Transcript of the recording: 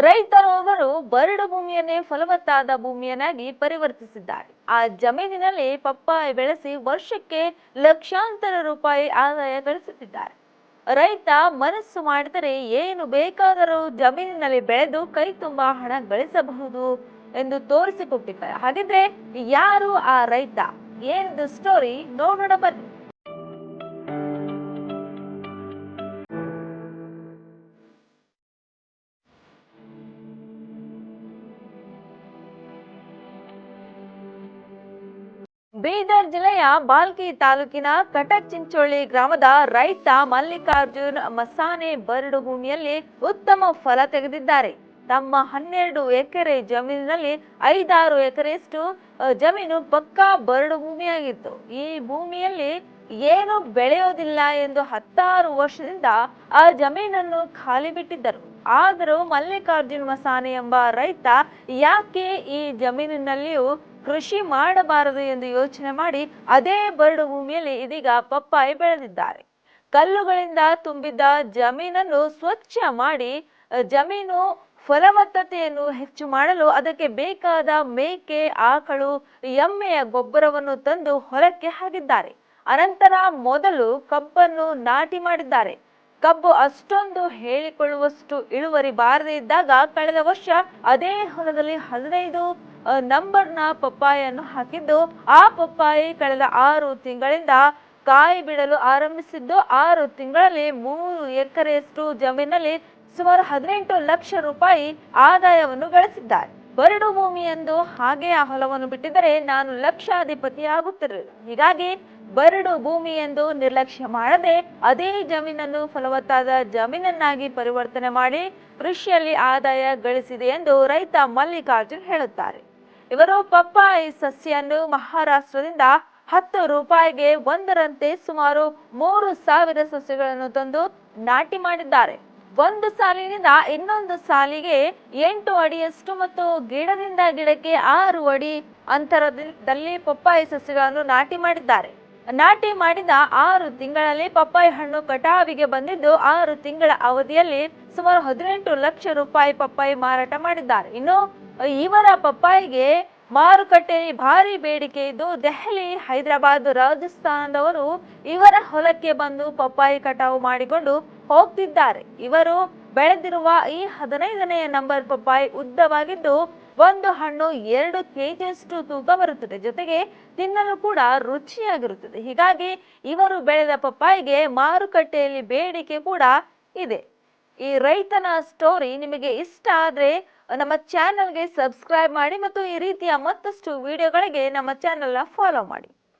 ರೈತರೋರ್ವರು ಬರಡು ಭೂಮಿಯನ್ನೇ ಫಲವತ್ತಾದ ಭೂಮಿಯನ್ನಾಗಿ ಪರಿವರ್ತಿಸಿದ್ದಾರೆ. ಆ ಜಮೀನಿನಲ್ಲಿ ಪಪ್ಪಾಯ ಬೆಳೆಸಿ ವರ್ಷಕ್ಕೆ ಲಕ್ಷಾಂತರ ರೂಪಾಯಿ ಆದಾಯ ಗಳಿಸುತ್ತಿದ್ದಾರೆ. ರೈತ ಮನಸ್ಸು ಮಾಡಿದರೆ ಏನು ಬೇಕಾದರೂ ಜಮೀನಿನಲ್ಲಿ ಬೆಳೆದು ಕೈ ತುಂಬಾ ಹಣ ಗಳಿಸಬಹುದು ಎಂದು ತೋರಿಸಿಕೊಟ್ಟಿದ್ದಾರೆ. ಹಾಗಿದ್ರೆ ಯಾರು ಆ ರೈತ? ಏನಿದು ಸ್ಟೋರಿ ನೋಡೋಣ ಬನ್ನಿ. ಬೀದರ್ ಜಿಲ್ಲೆಯ ಬಾಲ್ಕಿ ತಾಲೂಕಿನ ಚಿಂಚೋಳಿ ಗ್ರಾಮದ ರೈತ ಮಲ್ಲಿಕಾರ್ಜುನ್ ಮಸಾನೆ ಬರಡು ಭೂಮಿಯಲ್ಲಿ ಉತ್ತಮ ಫಲ ತೆಗೆದಿದ್ದಾರೆ. ತಮ್ಮ ಹನ್ನೆರಡು ಎಕರೆ ಜಮೀನಿನಲ್ಲಿ ಐದಾರು ಎಕರೆಯಷ್ಟು ಜಮೀನು ಪಕ್ಕಾ ಬರಡು ಭೂಮಿಯಾಗಿತ್ತು. ಈ ಭೂಮಿಯಲ್ಲಿ ಏನು ಬೆಳೆಯೋದಿಲ್ಲ ಎಂದು ಹತ್ತಾರು ವರ್ಷದಿಂದ ಆ ಜಮೀನನ್ನು ಖಾಲಿ ಬಿಟ್ಟಿದ್ದರು. ಆದರೂ ಮಲ್ಲಿಕಾರ್ಜುನ್ ಮಸಾನೆ ಎಂಬ ರೈತ ಯಾಕೆ ಈ ಜಮೀನಿನಲ್ಲಿಯೂ ಕೃಷಿ ಮಾಡಬಾರದು ಎಂದು ಯೋಚನೆ ಮಾಡಿ ಅದೇ ಬರಡು ಭೂಮಿಯಲ್ಲಿ ಇದೀಗ ಪಪ್ಪಾಯಿ ಬೆಳೆದಿದ್ದಾರೆ. ಕಲ್ಲುಗಳಿಂದ ತುಂಬಿದ್ದ ಜಮೀನನ್ನು ಸ್ವಚ್ಛ ಮಾಡಿ ಜಮೀನು ಫಲವತ್ತತೆಯನ್ನು ಹೆಚ್ಚು ಮಾಡಲು ಅದಕ್ಕೆ ಬೇಕಾದ ಮೇಕೆ, ಆಕಳು, ಎಮ್ಮೆಯ ಗೊಬ್ಬರವನ್ನು ತಂದು ಹೊಲಕ್ಕೆ ಹಾಕಿದ್ದಾರೆ. ಅನಂತರ ಮೊದಲು ಕಬ್ಬನ್ನು ನಾಟಿ ಮಾಡಿದ್ದಾರೆ. ಕಬ್ಬು ಅಷ್ಟೊಂದು ಹೇಳಿಕೊಳ್ಳುವಷ್ಟು ಇಳುವರಿ ಬಾರದೇ ಇದ್ದಾಗ ಕಳೆದ ವರ್ಷ ಅದೇ ಹೊಲದಲ್ಲಿ ಹದಿನೈದು ನಂಬರ್ನ ಪಪ್ಪಾಯನ್ನು ಹಾಕಿದ್ದು. ಆ ಪಪ್ಪಾಯಿ ಕಳೆದ ಆರು ತಿಂಗಳಿಂದ ಕಾಯಿ ಬಿಡಲು ಆರಂಭಿಸಿದ್ದು. ಆರು ತಿಂಗಳಲ್ಲಿ ಮೂರು ಎಕರೆಯಷ್ಟು ಜಮೀನಲ್ಲಿ ಸುಮಾರು ಹದಿನೆಂಟು ಲಕ್ಷ ರೂಪಾಯಿ ಆದಾಯವನ್ನು ಗಳಿಸಿದ್ದಾರೆ. ಬರಡು ಭೂಮಿ ಎಂದು ಹಾಗೆ ಆ ಹೊಲವನ್ನು ಬಿಟ್ಟಿದ್ದರೆ ನಾನು ಲಕ್ಷಾಧಿಪತಿ ಆಗುತ್ತಿರಲಿಲ್ಲ ಹೀಗಾಗಿ ಬರಡು ಭೂಮಿ ಎಂದು ನಿರ್ಲಕ್ಷ್ಯ ಮಾಡದೆ ಅದೇ ಜಮೀನನ್ನು ಫಲವತ್ತಾದ ಜಮೀನನ್ನಾಗಿ ಪರಿವರ್ತನೆ ಮಾಡಿ ಕೃಷಿಯಲ್ಲಿ ಆದಾಯ ಗಳಿಸಿದೆ ಎಂದು ರೈತ ಮಲ್ಲಿಕಾರ್ಜುನ್ ಹೇಳುತ್ತಾರೆ. ಇವರು ಪಪ್ಪಾಯಿ ಸಸ್ಯನ್ನು ಮಹಾರಾಷ್ಟ್ರದಿಂದ ಹತ್ತು ರೂಪಾಯಿಗೆ ಒಂದರಂತೆ ಸುಮಾರು ಮೂರು ಸಾವಿರ ಸಸ್ಯಗಳನ್ನು ತಂದು ನಾಟಿ ಮಾಡಿದ್ದಾರೆ. ಒಂದು ಸಾಲಿನಿಂದ ಇನ್ನೊಂದು ಸಾಲಿಗೆ ಎಂಟು ಅಡಿಯಷ್ಟು ಮತ್ತು ಗಿಡದಿಂದ ಗಿಡಕ್ಕೆ ಆರು ಅಡಿ ಅಂತರದಲ್ಲಿ ಪಪ್ಪಾಯಿ ಸಸ್ಯಗಳನ್ನು ನಾಟಿ ಮಾಡಿದ್ದಾರೆ. ನಾಟಿ ಮಾಡಿದ ಆರು ತಿಂಗಳಲ್ಲಿ ಪಪ್ಪಾಯಿ ಹಣ್ಣು ಕಟಾವಿಗೆ ಬಂದಿದ್ದು ಆರು ತಿಂಗಳ ಅವಧಿಯಲ್ಲಿ ಸುಮಾರು ಹದಿನೆಂಟು ಲಕ್ಷ ರೂಪಾಯಿ ಪಪ್ಪಾಯಿ ಮಾರಾಟ ಮಾಡಿದ್ದಾರೆ. ಇನ್ನು ಇವರ ಪಪ್ಪಾಯಿಗೆ ಮಾರುಕಟ್ಟೆಯಲ್ಲಿ ಭಾರಿ ಬೇಡಿಕೆ ಇದ್ದು ದೆಹಲಿ, ಹೈದರಾಬಾದ್, ರಾಜಸ್ಥಾನದವರು ಇವರ ಹೊಲಕ್ಕೆ ಬಂದು ಪಪ್ಪಾಯಿ ಕಟಾವು ಮಾಡಿಕೊಂಡು ಹೋಗ್ತಿದ್ದಾರೆ. ಇವರು ಬೆಳೆದಿರುವ ಈ ಹದಿನೈದನೆಯ ನಂಬರ್ ಪಪ್ಪಾಯಿ ಉದ್ದವಾಗಿದ್ದು ಒಂದು ಹಣ್ಣು ಎರಡು ಕೆಜಿಯಷ್ಟು ತೂಕ ಬರುತ್ತದೆ. ಜೊತೆಗೆ ತಿನ್ನಲು ಕೂಡ ರುಚಿಯಾಗಿರುತ್ತದೆ. ಹೀಗಾಗಿ ಇವರು ಬೆಳೆದ ಪಪ್ಪಾಯಿಗೆ ಮಾರುಕಟ್ಟೆಯಲ್ಲಿ ಬೇಡಿಕೆ ಕೂಡ ಇದೆ. ಈ ರೈತನ ಸ್ಟೋರಿ ನಿಮಗೆ ಇಷ್ಟ ಆದ್ರೆ ನಮ್ಮ ಚಾನಲ್ಗೆ ಸಬ್ಸ್ಕ್ರೈಬ್ ಮಾಡಿ ಮತ್ತು ಈ ರೀತಿಯ ಮತ್ತಷ್ಟು ವಿಡಿಯೋಗಳಿಗೆ ನಮ್ಮ ಚಾನೆಲ್ನ ಫಾಲೋ ಮಾಡಿ.